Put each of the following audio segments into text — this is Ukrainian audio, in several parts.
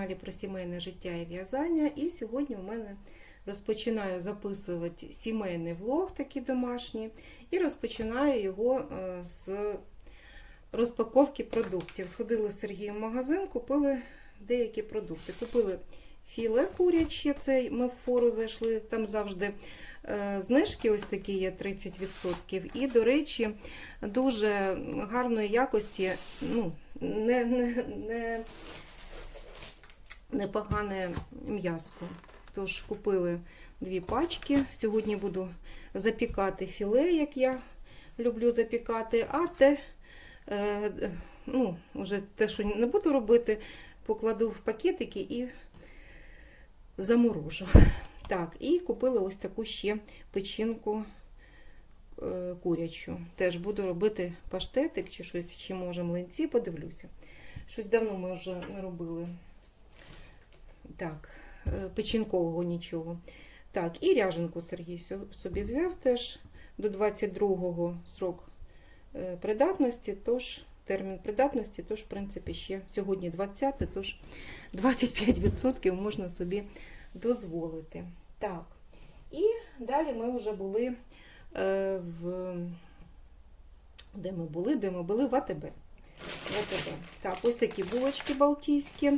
каналі про сімейне життя і в'язання. І сьогодні у мене розпочинаю записувати сімейний влог, такий домашній, і розпочинаю його е, з розпаковки продуктів. Сходили з Сергієм в магазин, купили деякі продукти. Купили філе куряче, це ми в фору зайшли, там завжди е, знижки ось такі є 30%. І, до речі, дуже гарної якості, ну, не, не, не, непогане м'язко. Тож купили дві пачки. Сьогодні буду запікати філе, як я люблю запікати, а те, е, ну, вже те, що не буду робити, покладу в пакетики і заморожу. Так, і купила ось таку ще печінку е, курячу. Теж буду робити паштетик чи щось, чи може млинці, подивлюся. Щось давно ми вже не робили. Так, е, печінкового нічого. Так, і ряженку Сергій собі взяв теж до 22-го срок е, придатності, тож термін придатності, тож, в принципі, ще сьогодні 20, тож 25% можна собі дозволити. Так. І далі ми вже були е, в. Де ми були? Де ми були? В АТБ. В АТБ. Так, ось такі булочки балтійські.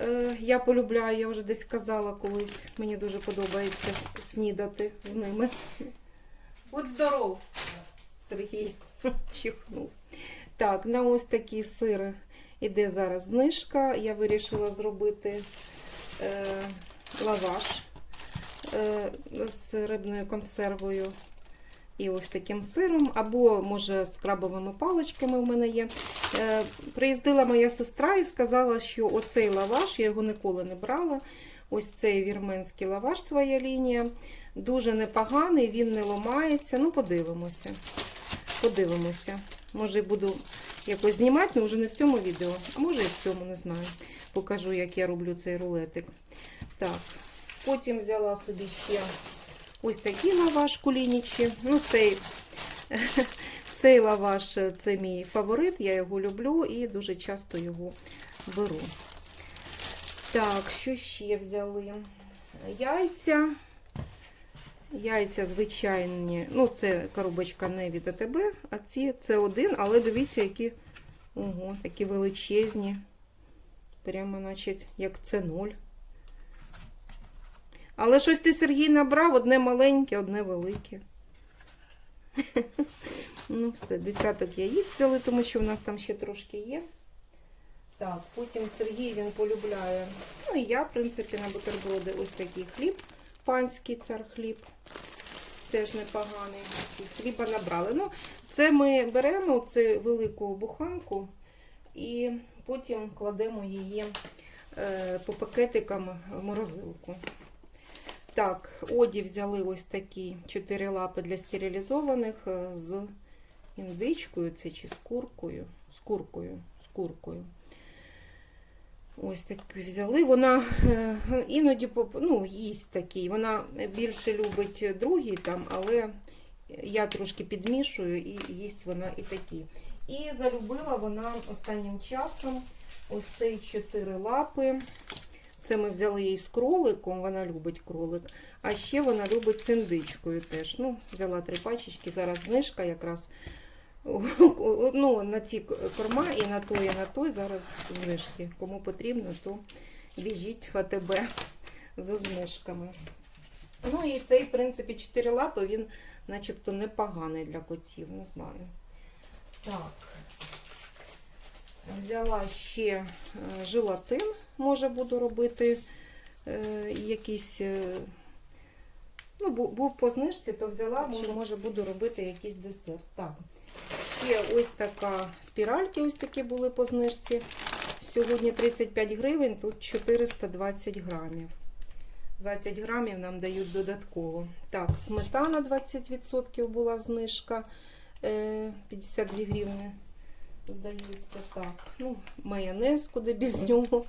Е, я полюбляю, я вже десь казала колись. Мені дуже подобається снідати з ними. Будь здоров, Сергій чихнув. Так, на ось такі сири іде зараз знижка. Я вирішила зробити е, лаваш е, з рибною консервою і ось таким сиром, або, може, з крабовими паличками в мене є. Е, приїздила моя сестра і сказала, що оцей лаваш, я його ніколи не брала. Ось цей вірменський лаваш, своя лінія. Дуже непоганий, він не ламається. Ну, подивимося. Подивимося. Може, буду якось знімати, але вже не в цьому відео, а може і в цьому, не знаю. Покажу, як я роблю цей рулетик. Так, потім взяла собі ще ось такий лаваш кулінічі. Ну, цей, цей лаваш це мій фаворит, я його люблю і дуже часто його беру. Так, що ще взяли? Яйця. Яйця звичайні. Ну, це коробочка не від АТБ, а ці це один, але дивіться, які ого, такі величезні. Прямо, значить, як це ноль. Але щось ти, Сергій, набрав одне маленьке, одне велике. Ну, все, десяток яїць взяли, тому що в нас там ще трошки є. Так, потім Сергій він полюбляє. Ну і я, в принципі, на бутерброди ось такий хліб, панський цар хліб. Теж непоганий. Хліба набрали. Ну, це ми беремо це велику буханку і потім кладемо її е, по пакетикам в морозилку. Так, оді взяли ось такі чотири лапи для стерилізованих е, з індичкою, це чи з куркою. З куркою. З куркою. Ось таку взяли. Вона е, іноді ну, їсть такий. Вона більше любить другий там, але я трошки підмішую і їсть вона і такі. І залюбила вона останнім часом ось цей чотири лапи. Це ми взяли її з кроликом, вона любить кролик. А ще вона любить циндичкою теж. Ну, взяла три пачечки, зараз знижка якраз. Ну, на ці корма і на той, і на той зараз знижки. Кому потрібно, то біжіть в АТБ за знижками. Ну і цей, в принципі, чотири лапи, він начебто непоганий для котів, не знаю. Так. Взяла ще е, желатин, може буду робити е, якісь. е, Ну, був по знижці, то взяла, може, може буду робити якийсь десерт. Так. Ще ось така спіральки, ось такі були по знижці. Сьогодні 35 гривень, тут 420 грамів. 20 грамів нам дають додатково. Так, сметана 20% була знижка. е, 52 гривні. Здається, так. Ну, майонез, куди без нього.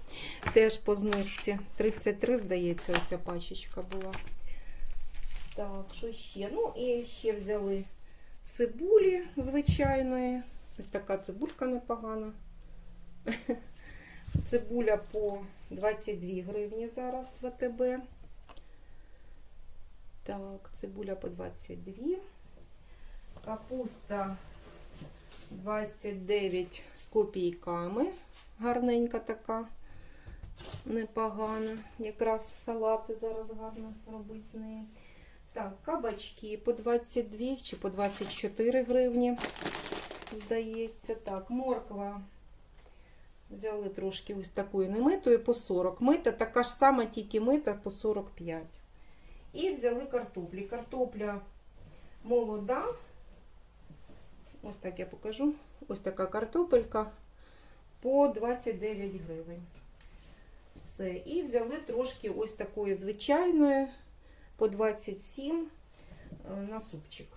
Теж по знижці. 33, здається, оця пачечка була. Так, що ще? Ну, і ще взяли цибулі звичайної. Ось така цибулька непогана. Цибуля по 22 гривні зараз в АТБ. Так, цибуля по 22. Капуста 29 з копійками. Гарненька така, непогана. Якраз салати зараз гарно робити з неї. Так, кабачки по 22 чи по 24 гривні, здається. Так, морква. Взяли трошки ось такої немитої по 40. Мита така ж сама, тільки мита по 45. І взяли картоплі. Картопля молода. Ось так я покажу. Ось така картопелька по 29 гривень. Все. І взяли трошки ось такої звичайної по 27 е, на супчик.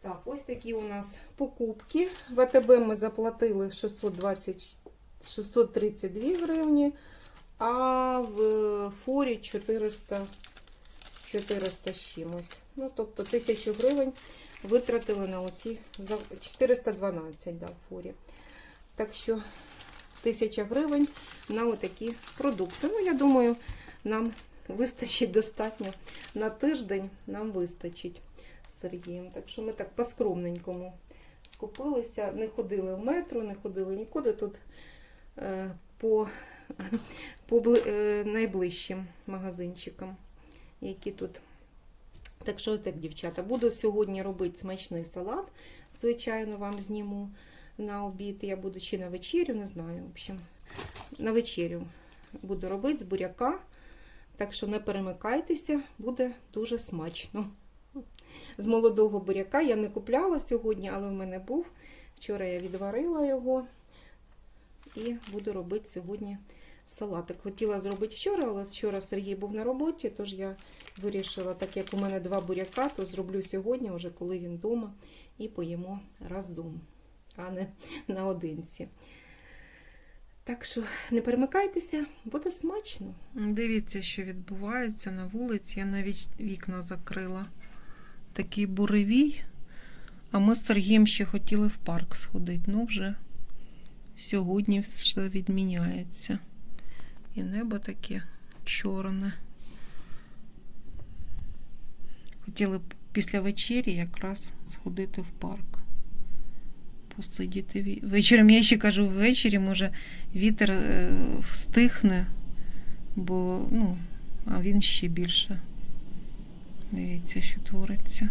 Так, ось такі у нас покупки. В АТБ ми заплатили 620, 632 гривні, а в форі 400, 400 з чимось. Ну, тобто 1000 гривень витратили на оці за 412 да, в форі. Так що 1000 гривень на отакі продукти. Ну, я думаю, нам вистачить достатньо на тиждень, нам вистачить з Сергієм. Так що ми так по-скромненькому скупилися, не ходили в метро, не ходили нікуди. Тут е, по, по е, найближчим магазинчикам, які тут. Так що так, дівчата, буду сьогодні робити смачний салат. Звичайно, вам зніму на обід. Я буду чи на вечерю, не знаю. В общем, на вечерю буду робити з буряка. Так що не перемикайтеся, буде дуже смачно. З молодого буряка я не купляла сьогодні, але в мене був. Вчора я відварила його і буду робити сьогодні салатик. Хотіла зробити вчора, але вчора Сергій був на роботі, тож я вирішила, так як у мене два буряка, то зроблю сьогодні, вже коли він вдома, і поїмо разом, а не наодинці. Так що не перемикайтеся, буде смачно. Дивіться, що відбувається на вулиці. Я навіть вікна закрила. Такий буревій. А ми з Сергієм ще хотіли в парк сходити. Ну, вже сьогодні все відміняється. І небо таке чорне. Хотіли б після вечері якраз сходити в парк. Посидіти вечором. Я ще кажу, ввечері, може, вітер е, встихне, бо, ну, а він ще більше. Дивіться, що твориться.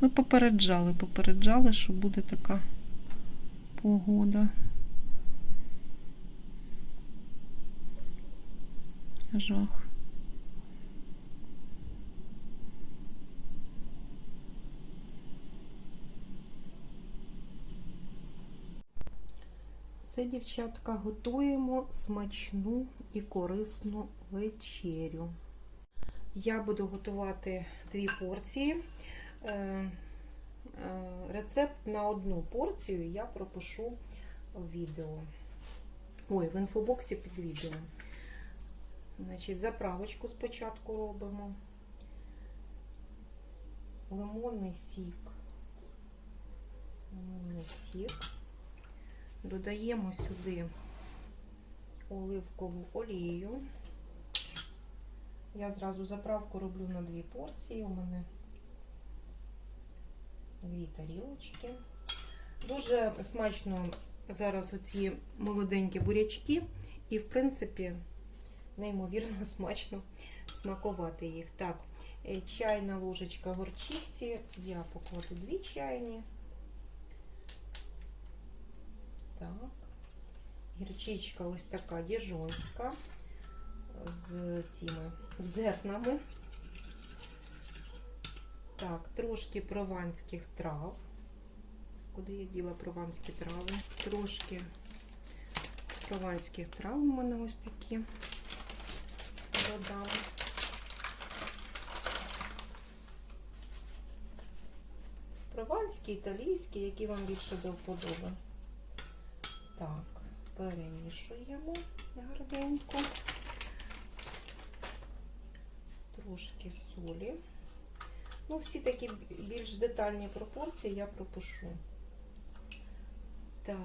Ну, попереджали, попереджали, що буде така погода. Жах. Це, дівчатка, готуємо смачну і корисну вечерю. Я буду готувати дві порції. Е, е, Рецепт на одну порцію я пропишу в відео. Ой, в інфобоксі під відео. Значить, заправочку спочатку робимо. Лимонний сік. Лимонний сік. Додаємо сюди оливкову олію. Я зразу заправку роблю на дві порції. У мене дві тарілочки. Дуже смачно зараз оці молоденькі бурячки, і, в принципі, неймовірно смачно смакувати їх. Так, е, чайна ложечка горчиці. Я покладу дві чайні. Так. Гірчичка ось така діжонська з цими зернами. Так, трошки прованських трав. Куди я діла прованські трави? Трошки прованських трав у мене ось такі додам. Прованські, італійські, які вам більше до вподоби. Так, перемішуємо гарненько. Трошки солі. Ну, всі такі більш детальні пропорції я пропишу. Так,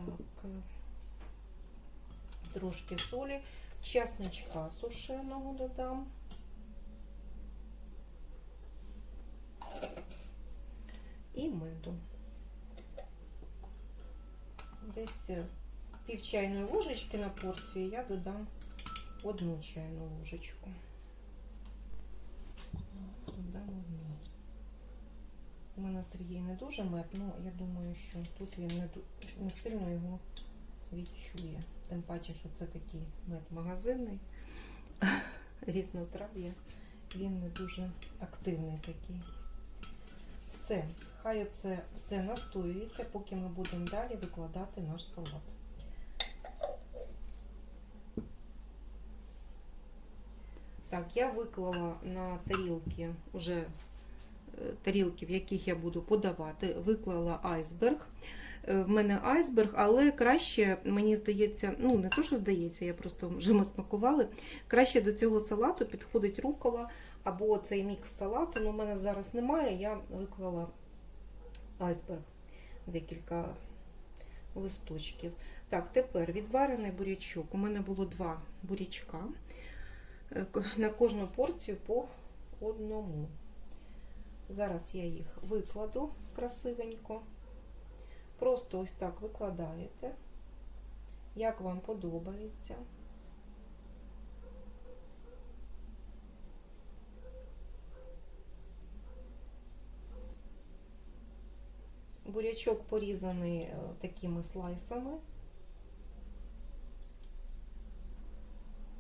трошки солі, чесничка сушеного додам. І меду. Десь е, пів чайної ложечки на порції я додам одну чайну ложечку. Додам одну. У мене Сергій не дуже мед, ну я думаю, що тут він не сильно його відчує. Тим паче, що це такий мед магазинний, різнотрав'я. Він не дуже активний такий. Все, хай оце все настоюється, поки ми будемо далі викладати наш салат. Так, я виклала на тарілки уже е, тарілки, в яких я буду подавати, виклала айсберг. Е, В мене айсберг, але краще, мені здається, ну не то, що здається, я просто вже ми смакували. Краще до цього салату підходить рукола або цей мікс салату. Ну, в мене зараз немає. Я виклала айсберг декілька листочків. Так, тепер відварений бурячок. У мене було два бурячка. Е, На кожну порцію по одному. Зараз я їх викладу красивенько. Просто ось так викладаєте, як вам подобається. Бурячок порізаний е, такими слайсами.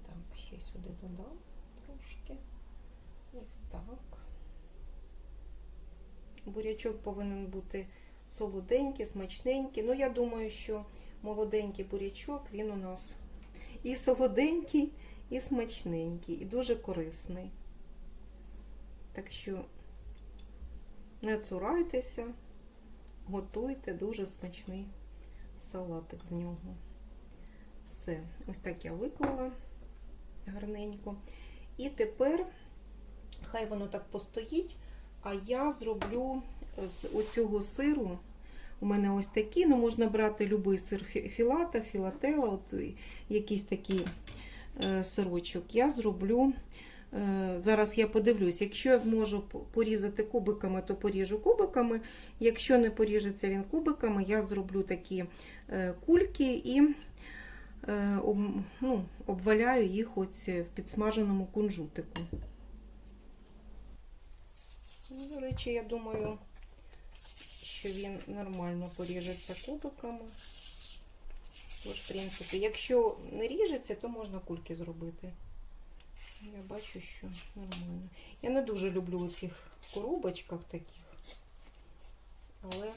Так, ще сюди додам трошки. Ось так. Бурячок повинен бути солоденький, смачненький. Ну, я думаю, що молоденький бурячок, він у нас і солоденький, і смачненький, і дуже корисний. Так що не цурайтеся, готуйте дуже смачний салатик з нього. Все, ось так я виклала гарненько. І тепер хай воно так постоїть, а я зроблю з оцього сиру. У мене ось такі, ну можна брати будь-який сир філата, філателла, от якийсь такий е, сирочок. Я зроблю. е, Зараз я подивлюсь, якщо я зможу порізати кубиками, то поріжу кубиками. Якщо не поріжеться він кубиками, я зроблю такі е, кульки і е, ну, обваляю їх ось в підсмаженому кунжутику. Ну, До речі, я думаю, що він нормально поріжеться кубиками. Тож, в принципі, якщо не ріжеться, то можна кульки зробити. Я бачу, що нормально. Я не дуже люблю цих коробочках таких, але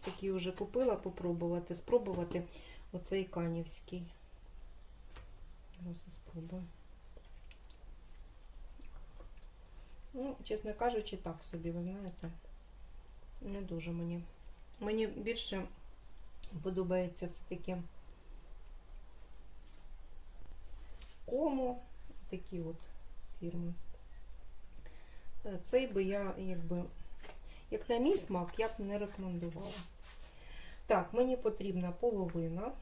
такі вже купила попробувати, спробувати оцей канівський. Зараз спробую. Ну, чесно кажучи, так собі, ви знаєте, не дуже мені. Мені більше подобається все-таки кому, такі от фірми. Е, Цей би я, якби, як на мій смак, я б не рекомендувала. Так, мені потрібна половина.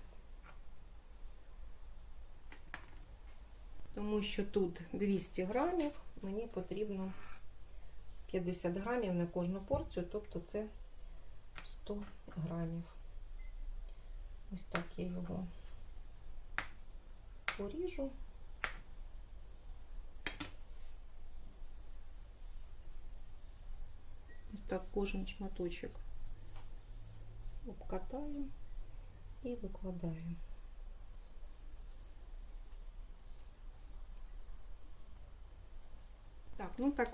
Тому що тут 200 грамів, мені потрібно 50 грамів на кожну порцію, тобто це 100 грамів. Ось так я його поріжу. Ось так кожен шматочок обкатаю і викладаю. Так, ну так,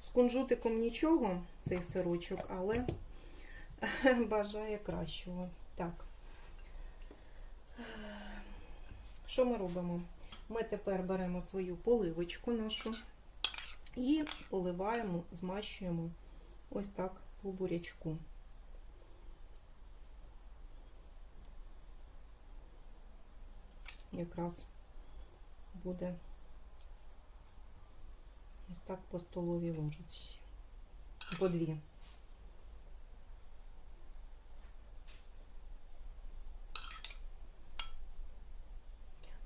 з кунжутиком нічого, цей сирочок, але бажає кращого. Так. Що ми робимо? Ми тепер беремо свою поливочку нашу і поливаємо, змащуємо ось так по бурячку. Якраз буде ось так по столовій ложечці. По дві.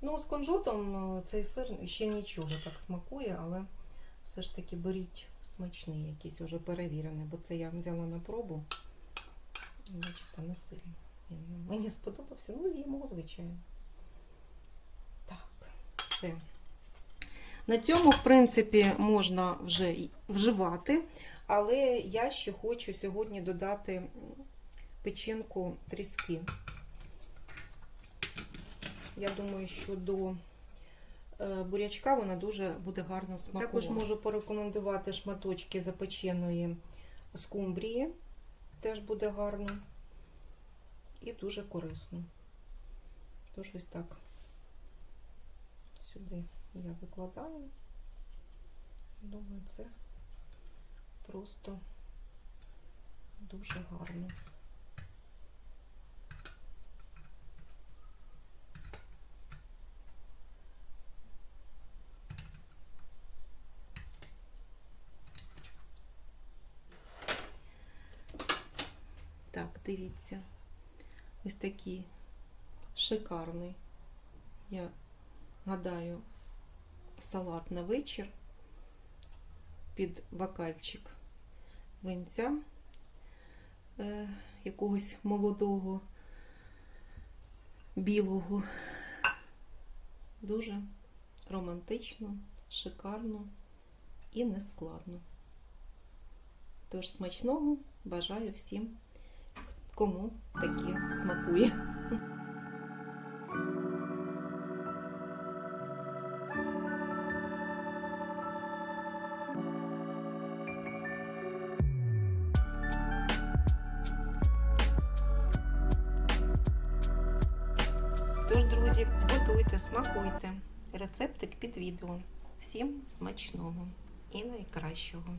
Ну, з кунжутом е, цей сир ще нічого так смакує, але все ж таки беріть смачний якийсь уже перевірений, бо це я взяла на пробу. Бачите, не сильно. Мені сподобався, ну з'їмо, звичайно. Так, все. На цьому, в принципі, можна вже вживати, але я ще хочу сьогодні додати печінку тріски. Я думаю, що до е, бурячка вона дуже буде гарно смакувати. Також можу порекомендувати шматочки запеченої скумбрії. Теж буде гарно і дуже корисно. Тож ось так сюди я викладаю. Думаю, це просто дуже гарно. Так, дивіться. Ось такий шикарний, я гадаю, салат на вечір під бокальчик винця е, якогось молодого, білого. Дуже романтично, шикарно і нескладно. Тож смачного бажаю всім, кому таке смакує. Всім смачного і найкращого.